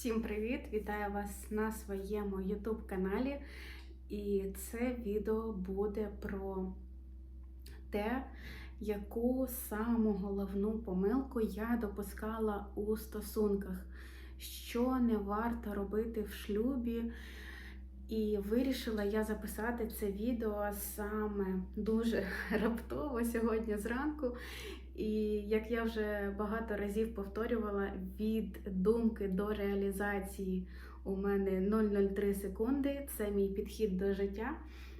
Всім привіт! Вітаю вас на своєму YouTube каналі. І це відео буде про те, яку саму головну помилку я допускала у стосунках, що не варто робити в шлюбі. І вирішила я записати це відео саме дуже раптово сьогодні зранку. І як я вже багато разів повторювала, від думки до реалізації у мене 0,03 секунди. Це мій підхід до життя.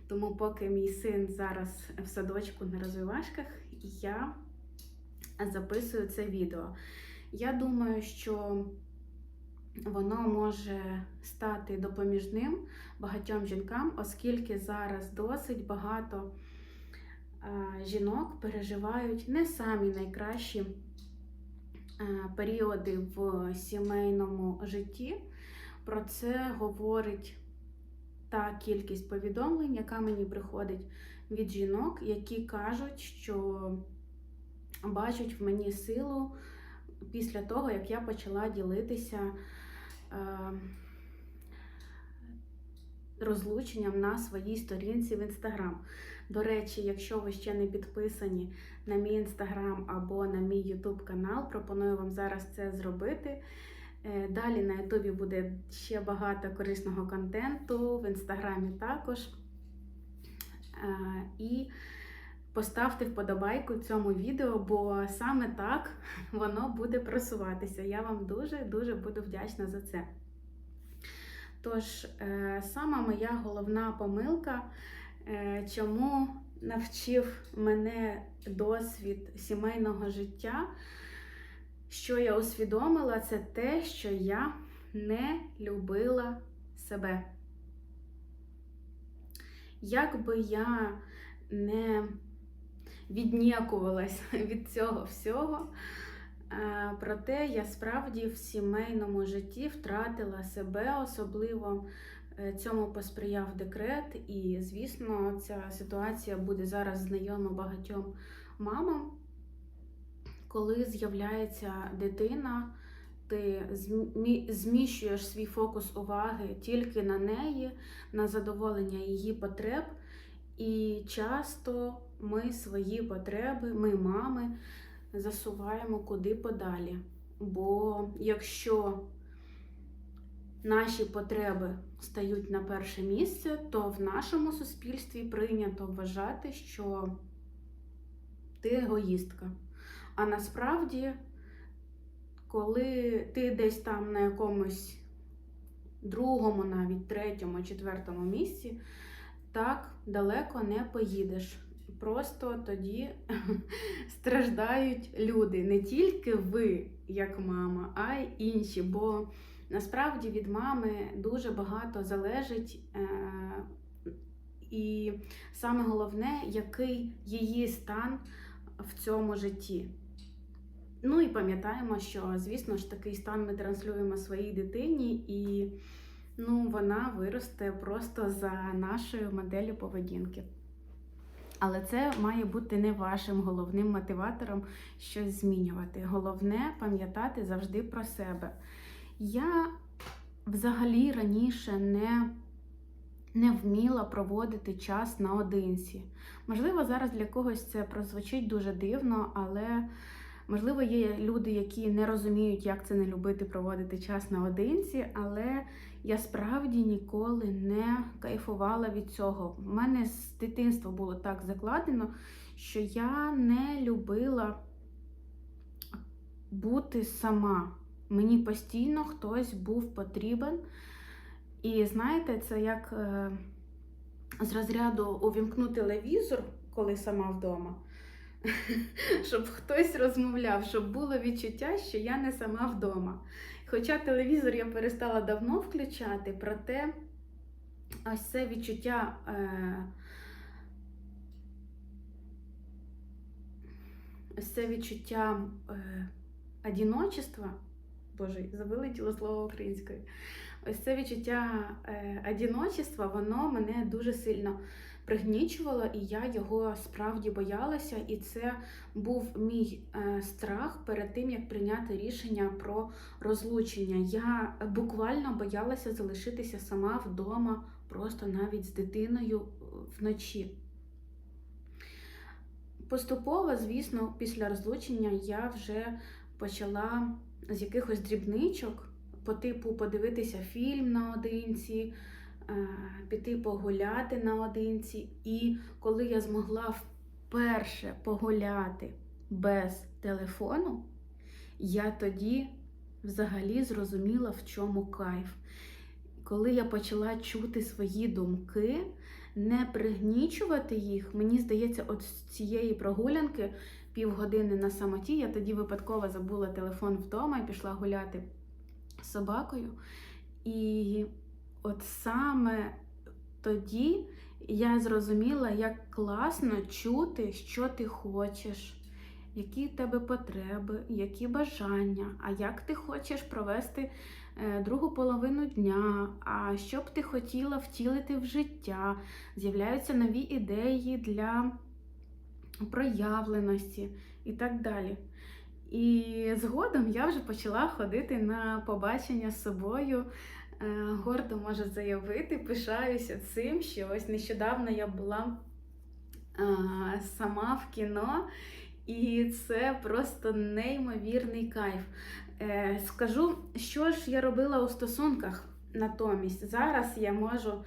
Тому, поки мій син зараз в садочку на розвивашках, я записую це відео. Я думаю, що воно може стати допоміжним багатьом жінкам, оскільки зараз досить багато жінок переживають не самі найкращі періоди в сімейному житті. Про це говорить та кількість повідомлень, яка мені приходить від жінок, які кажуть, що бачать в мені силу після того, як я почала ділитися розлученням на своїй сторінці в інстаграм. До речі, якщо ви ще не підписані на мій інстаграм або на мій ютуб канал, пропоную вам зараз це зробити. Далі на Ютубі буде ще багато корисного контенту, в інстаграмі також. І поставте вподобайку цьому відео, бо саме так воно буде просуватися. Я вам дуже-дуже буду вдячна за це. Тож, сама моя головна помилка, чому навчив мене досвід сімейного життя, що я усвідомила, це те, що я не любила себе. Як би я не віднікувалась від цього всього, проте я справді в сімейному житті втратила себе, особливо цьому посприяв декрет, і, звісно, ця ситуація буде зараз знайома багатьом мамам. Коли з'являється дитина, ти зміщуєш свій фокус уваги тільки на неї, на задоволення її потреб. І часто ми свої потреби, ми, мами, засуваємо куди подалі. Бо якщо наші потреби стають на перше місце, то в нашому суспільстві прийнято вважати, що ти егоїстка. А насправді, коли ти десь там на якомусь другому, навіть третьому, четвертому місці, так далеко не поїдеш. Просто тоді страждають люди, не тільки ви, як мама, а й інші. Бо насправді від мами дуже багато залежить. І саме головне, який її стан в цьому житті. Ну і пам'ятаємо, що, звісно ж, такий стан ми транслюємо своїй дитині, і ну, вона виросте просто за нашою моделлю поведінки. Але це має бути не вашим головним мотиватором щось змінювати. Головне пам'ятати завжди про себе. Я взагалі раніше не не вміла проводити час наодинці. Можливо, зараз для когось це прозвучить дуже дивно, але можливо є люди, які не розуміють, як це не любити проводити час наодинці, але я справді ніколи не кайфувала від цього. У мене з дитинства було так закладено, що я не любила бути сама. Мені постійно хтось був потрібен. І знаєте, це як е, з розряду увімкнути телевізор, коли сама вдома, щоб хтось розмовляв, щоб було відчуття, що я не сама вдома. Хоча телевізор я перестала давно включати, проте ось це відчуття. Е, ось це відчуття е, одіночества, боже, завилетіло слово українською. Ось це відчуття е, одіночества, воно мене дуже сильно пригнічувало, і я його справді боялася. І це був мій е, страх перед тим, як прийняти рішення про розлучення. Я буквально боялася залишитися сама вдома, просто навіть з дитиною е, вночі. Поступово, звісно, після розлучення я вже почала з якихось дрібничок по типу подивитися фільм наодинці, піти погуляти наодинці. І коли я змогла вперше погуляти без телефону, я тоді взагалі зрозуміла, в чому кайф. Коли я почала чути свої думки, не пригнічувати їх, мені здається, от з цієї прогулянки півгодини на самоті, я тоді випадково забула телефон вдома і пішла гуляти з собакою. І от саме тоді я зрозуміла, як класно чути, що ти хочеш, які в тебе потреби, які бажання, а як ти хочеш провести е, другу половину дня, а що б ти хотіла втілити в життя. З'являються нові ідеї для проявленості і так далі. І згодом я вже почала ходити на побачення з собою. Е, Гордо можу заявити, пишаюся цим, що ось нещодавно я була е, сама в кіно, і це просто неймовірний кайф. Е, Скажу, що ж я робила у стосунках натомість. Зараз я можу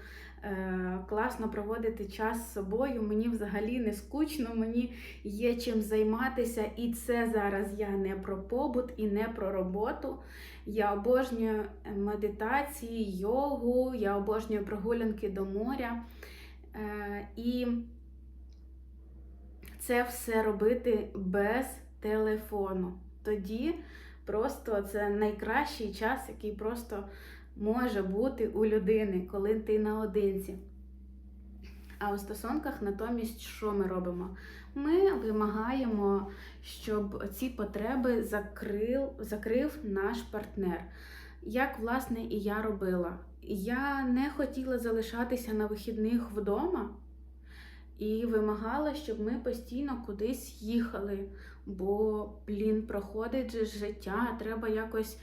класно проводити час з собою. Мені взагалі не скучно, мені є чим займатися, і це зараз я не про побут і не про роботу. Я обожнюю медитації, йогу, я обожнюю прогулянки до моря. Е, і це все робити без телефону. Тоді просто це найкращий час, який просто може бути у людини, коли ти наодинці. А у стосунках натомість, що ми робимо? Ми вимагаємо, щоб ці потреби закрив, закрив наш партнер. Як, власне, і я робила. Я не хотіла залишатися на вихідних вдома і вимагала, щоб ми постійно кудись їхали. Бо, блін, проходить же життя, треба якось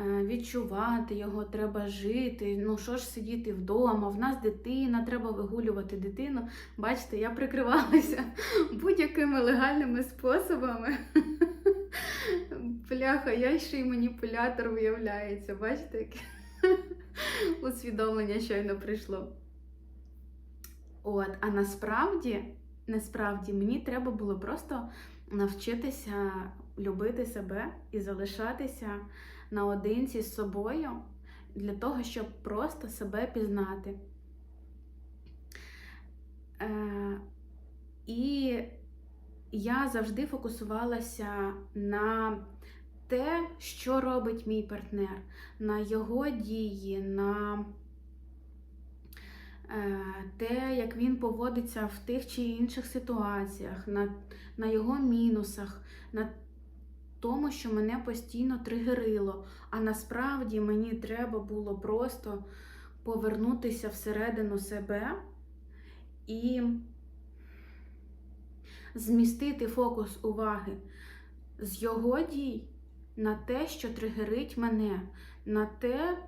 відчувати його, треба жити. Ну що ж сидіти вдома? В нас дитина, треба вигулювати дитину. Бачите, я прикривалася будь-якими легальними способами. Бляха, я ще й маніпулятор виявляється. Бачите, яке усвідомлення щойно прийшло. От, а насправді, насправді мені треба було просто навчитися любити себе і залишатися наодинці з собою для того, щоб просто себе пізнати. Е, І я завжди фокусувалася на те, що робить мій партнер, на його дії, на е, те, як він поводиться в тих чи інших ситуаціях, на, на його мінусах, на тому, що мене постійно тригерило. А насправді мені треба було просто повернутися всередину себе і змістити фокус уваги з його дій на те, що тригерить мене, на те,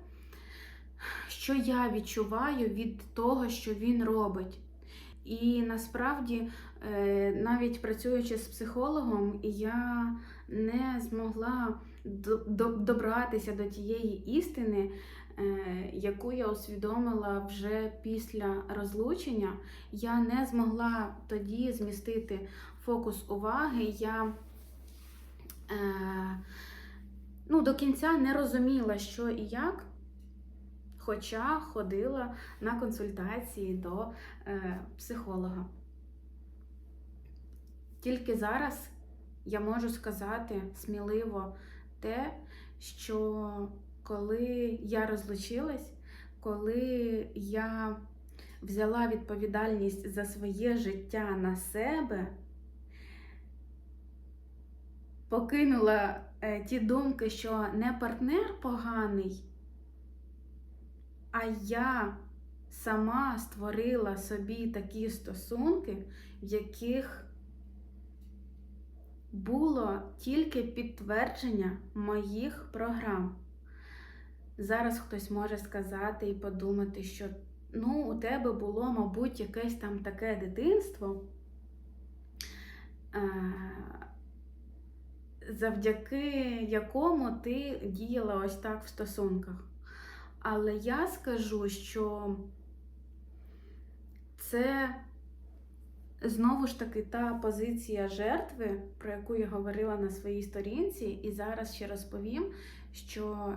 що я відчуваю від того, що він робить. І насправді, е, навіть працюючи з психологом, я не змогла добратися до тієї істини, е, яку я усвідомила вже після розлучення. Я не змогла тоді змістити фокус уваги. Я е, ну, до кінця не розуміла, що і як. Хоча ходила на консультації до е, психолога. Тільки зараз я можу сказати сміливо те, що коли я розлучилась, коли я взяла відповідальність за своє життя на себе, покинула е, ті думки, що не партнер поганий, а я сама створила собі такі стосунки, в яких було тільки підтвердження моїх програм. Зараз хтось може сказати і подумати, що ну, у тебе було, мабуть, якесь там таке дитинство, е, завдяки якому ти діяла ось так в стосунках. Але я скажу, що це знову ж таки та позиція жертви, про яку я говорила на своїй сторінці, і зараз ще розповім, що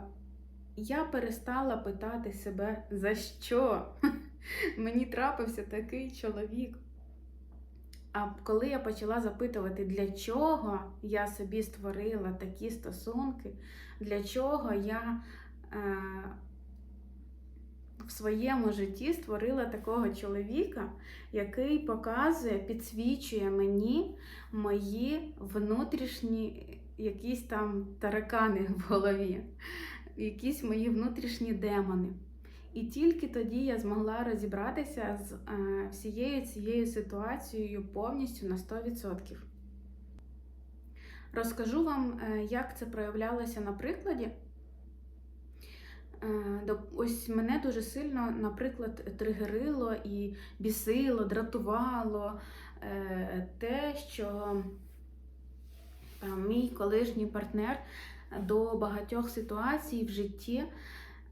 я перестала питати себе, за що мені трапився такий чоловік. А коли я почала запитувати, для чого я собі створила такі стосунки, для чого я е, в своєму житті створила такого чоловіка, який показує, підсвічує мені мої внутрішні якісь там таракани в голові, якісь мої внутрішні демони. І тільки тоді я змогла розібратися з е, всією цією ситуацією повністю на 100%. Розкажу вам, е, як це проявлялося на прикладі. Е, Ось мене дуже сильно, наприклад, тригерило і бісило, дратувало е, те, що мій колишній партнер до багатьох ситуацій в житті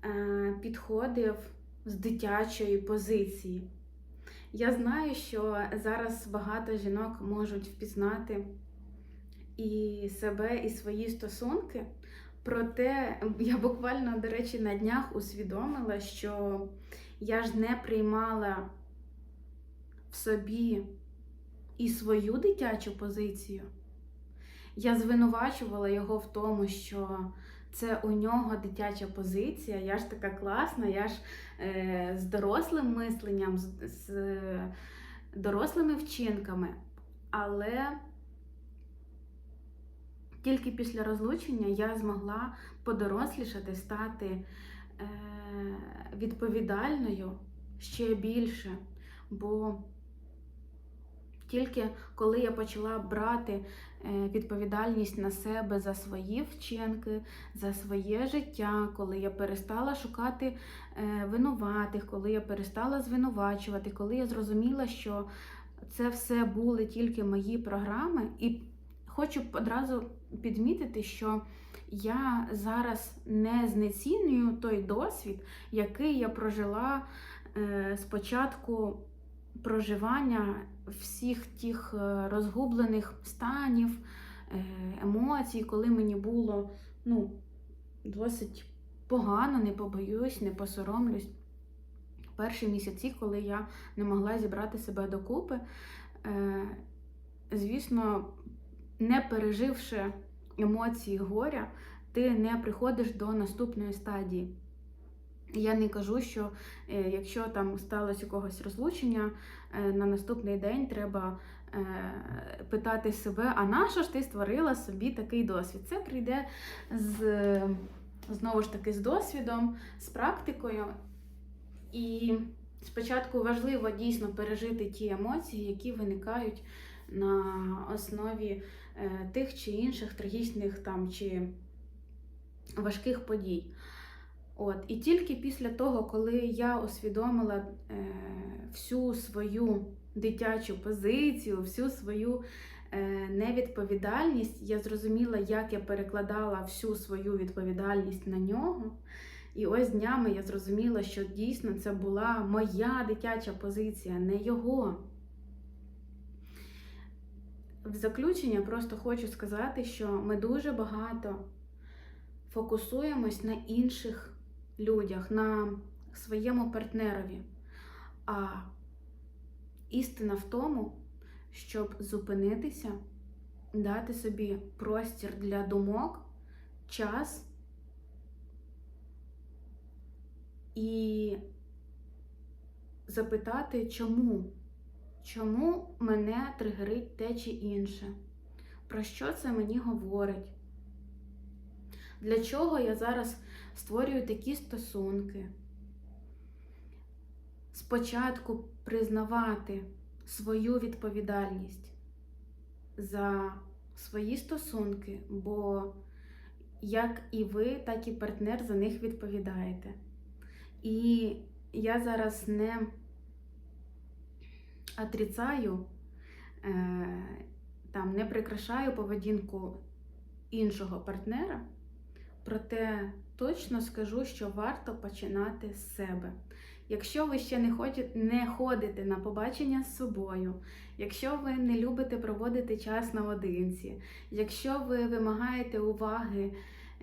е, підходив з дитячої позиції. Я знаю, що зараз багато жінок можуть впізнати і себе, і свої стосунки. Проте я буквально, до речі, на днях усвідомила, що я ж не приймала в собі і свою дитячу позицію. Я звинувачувала його в тому, що це у нього дитяча позиція, я ж така класна, я ж е, з дорослим мисленням, з, з дорослими вчинками. Але тільки після розлучення я змогла подорослішати, стати е, відповідальною ще більше. Бо тільки коли я почала брати е, відповідальність на себе за свої вчинки, за своє життя, коли я перестала шукати е, винуватих, коли я перестала звинувачувати, коли я зрозуміла, що це все були тільки мої програми, і хочу одразу підмітити, що я зараз не знецінюю той досвід, який я прожила е, спочатку проживання всіх тих е, розгублених станів, е, емоцій, коли мені було ну, досить погано, не побоюсь, не посоромлюсь. Перші місяці, коли я не могла зібрати себе докупи, звісно, не переживши емоції горя, ти не приходиш до наступної стадії. Я не кажу, що е, якщо там сталося у когось розлучення, е, на наступний день треба е, питати себе, а на що ж ти створила собі такий досвід? Це прийде з, знову ж таки з досвідом, з практикою. І спочатку важливо дійсно пережити ті емоції, які виникають на основі тих чи інших трагічних там чи важких подій. От, І тільки після того, коли я усвідомила е, всю свою дитячу позицію, всю свою е, невідповідальність, я зрозуміла, як я перекладала всю свою відповідальність на нього. І ось днями я зрозуміла, що дійсно це була моя дитяча позиція, не його. В заключення просто хочу сказати, що ми дуже багато фокусуємось на інших людях, на своєму партнерові. А істина в тому, щоб зупинитися, дати собі простір для думок, час і запитати, чому? Чому мене тригерить те чи інше? Про що це мені говорить? Для чого я зараз створюю такі стосунки? спочатку признавати свою відповідальність за свої стосунки, бо як і ви, так і партнер за них відповідаєте. І я зараз не отрицаю, е, там, не прикрашаю поведінку іншого партнера, проте точно скажу, що варто починати з себе. Якщо ви ще не ходите на побачення з собою, якщо ви не любите проводити час наодинці, якщо ви вимагаєте уваги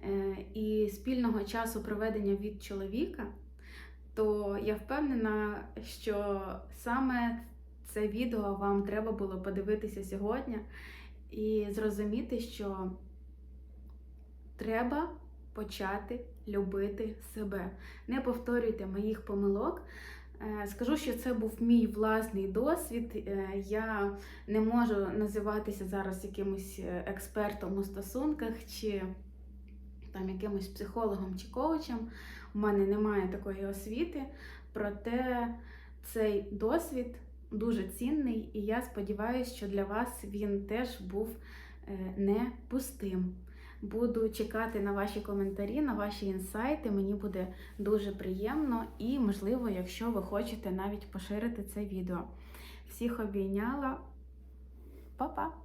е, і спільного часу проведення від чоловіка, то я впевнена, що саме це відео вам треба було подивитися сьогодні і зрозуміти, що треба почати любити себе. Не повторюйте моїх помилок. Е, Скажу, що це був мій власний досвід. Е, Я не можу називатися зараз якимось е, експертом у стосунках чи там якимось психологом чи коучем. У мене немає такої освіти, проте цей досвід дуже цінний, і я сподіваюся, що для вас він теж був е, не пустим. Буду чекати на ваші коментарі, на ваші інсайти. Мені буде дуже приємно і, можливо, якщо ви хочете навіть поширити це відео. Всіх обійняла. Па-па!